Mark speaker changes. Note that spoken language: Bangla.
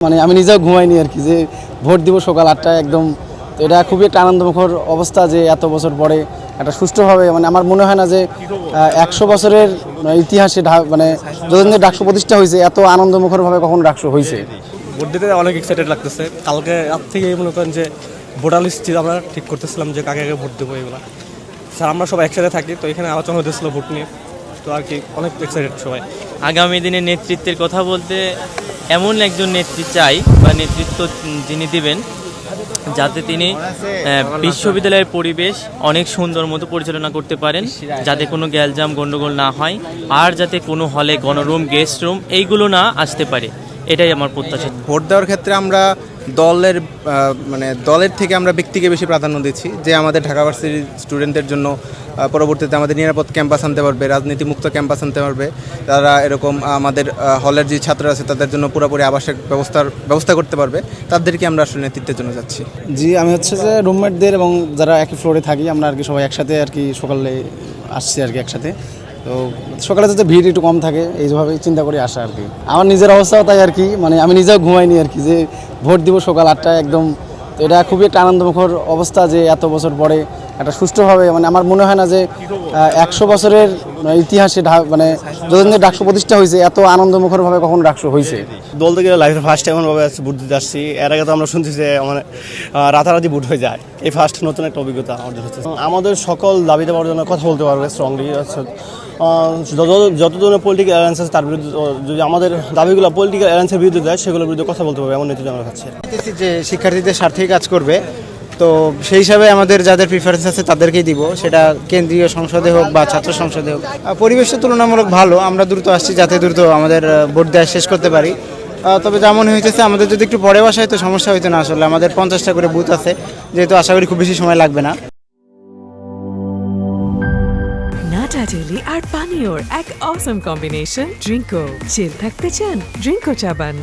Speaker 1: মানে আমি নিজেও ঘুমাইনি আর কি যে ভোট দিব সকাল আটটায় একদম। তো এটা খুবই একটা আনন্দমুখর অবস্থা যে এত বছর পরে একটা সুষ্ঠুভাবে মানে আমার মনে হয় না যে একশো বছরের ইতিহাসে ঢা- মানে যতদিন ডাকসু প্রতিষ্ঠা হয়েছে এত আনন্দমুখরভাবে কখনো ডাকসু হয়েছে।
Speaker 2: ভোট দিতে অনেক এক্সাইটেড লাগতেছে। কালকে রাত থেকে মনে করেন যে ভোটার লিস্ট আমরা ঠিক করতেছিলাম যে কাকে কাকে ভোট দেবো এগুলো। স্যার আমরা সবাই একসাথে থাকি তো এখানে আলোচনা হতেছিল ভোট নিয়ে। তো আর কি অনেক এক্সাইটেড সবাই।
Speaker 3: আগামী দিনে নেতৃত্বের কথা বলতে এমন একজন নেত্রী চাই বা নেতৃত্ব যিনি দিবেন, যাতে তিনি বিশ্ববিদ্যালয়ের পরিবেশ অনেক সুন্দর মতো পরিচালনা করতে পারেন, যাতে কোনো গ্যালজাম গণ্ডগোল না হয়, আর যাতে কোনো হলে গণরুম, গেস্ট রুম, এইগুলো না আসতে পারে। এটাই আমার প্রত্যাশা।
Speaker 4: ভোট দেওয়ার ক্ষেত্রে আমরা দলের মানে দলের থেকে আমরা ব্যক্তিকে বেশি প্রাধান্য দিচ্ছি। যে আমাদের ঢাকা ভার্সিটির স্টুডেন্টদের জন্য পরবর্তীতে আমাদের নিরাপদ ক্যাম্পাস আনতে পারবে রাজনীতি মুক্ত ক্যাম্পাস আনতে পারবে। তারা এরকম আমাদের হলের যে ছাত্র আছে তাদের জন্য পুরোপুরি আবাসিক ব্যবস্থার ব্যবস্থা করতে পারবে। তাদেরকে আমরা আসলে নেতৃত্বের জন্য যাচ্ছি।
Speaker 1: জি আমি হচ্ছে যে রুমমেটদের এবং যারা একই ফ্লোরে থাকি আমরা আর কি সবাই একসাথে আর কি সকালে আসছি আর কি একসাথে। তো সকালে যাতে ভিড় একটু কম থাকে, এইভাবে চিন্তা করে আসা আর কি। আমার নিজের অবস্থাও তাই আর কি মানে আমি নিজেও ঘুমাইনি আর কি, যে ভোট দিব সকাল আটটায় একদম। তো এটা খুবই একটা আনন্দমুখর অবস্থা যে এত বছর পরে একটা সুষ্ঠুভাবে মানে আমার মনে হয় না যে একশো বছরের ইতিহাসে ঢা- মানে যতদিন ডাকসু প্রতিষ্ঠা হয়েছে এত আনন্দমুখরভাবে কখনো ডাকসু হয়েছে।
Speaker 2: দল থেকে লাইফের ফার্স্ট এমন ভাবে ভোট দিতে আসছি। এর আগে তো আমরা শুনছি যে মানে রাতারাতি ভোট হয়ে যায়। এই ফার্স্ট নতুন একটা অভিজ্ঞতা অর্জন হচ্ছে। আমাদের সকল দাবি দেওয়ার জন্য কথা বলতে পারবে স্ট্রংলি যত ধরনের পলিটিক্যাল অ্যালায়েন্স আছে তার বিরুদ্ধে যদি আমাদের দাবিগুলো পলিটিক্যাল অ্যালায়েন্সের বিরুদ্ধে যায় সেগুলোর বিরুদ্ধে কথা বলতে পারবে এমন নেতৃত্ব আমরা খাচ্ছি
Speaker 5: যে শিক্ষার্থীদের স্বার্থেই কাজ করবে। তো সেই হিসাবে আমাদের যাদের প্রিফারেন্স আছে তাদেরকেই দিব। সেটা কেন্দ্রীয় সংসদে হোক বা ছাত্র সংসদে হোক। আহ, পরিবেশটা তুলনামূলক ভালো আমরা দ্রুত আসছি যাতে দ্রুত আমাদের ভোট দেওয়া শেষ করতে পারি। তবে যেমন হইতেছে আমাদের যদি একটু পরে বাসায় তো সমস্যা হইতো না আসলে। আমাদের পঞ্চাশটা করে বুথ আছে যেহেতু আশা করি খুব বেশি সময় লাগবে না।
Speaker 6: নাটা আর পানীয়র এক অসম কম্বিনেশন ড্রিঙ্কো চিল থাকতে চান? ড্রিঙ্কো চাবান।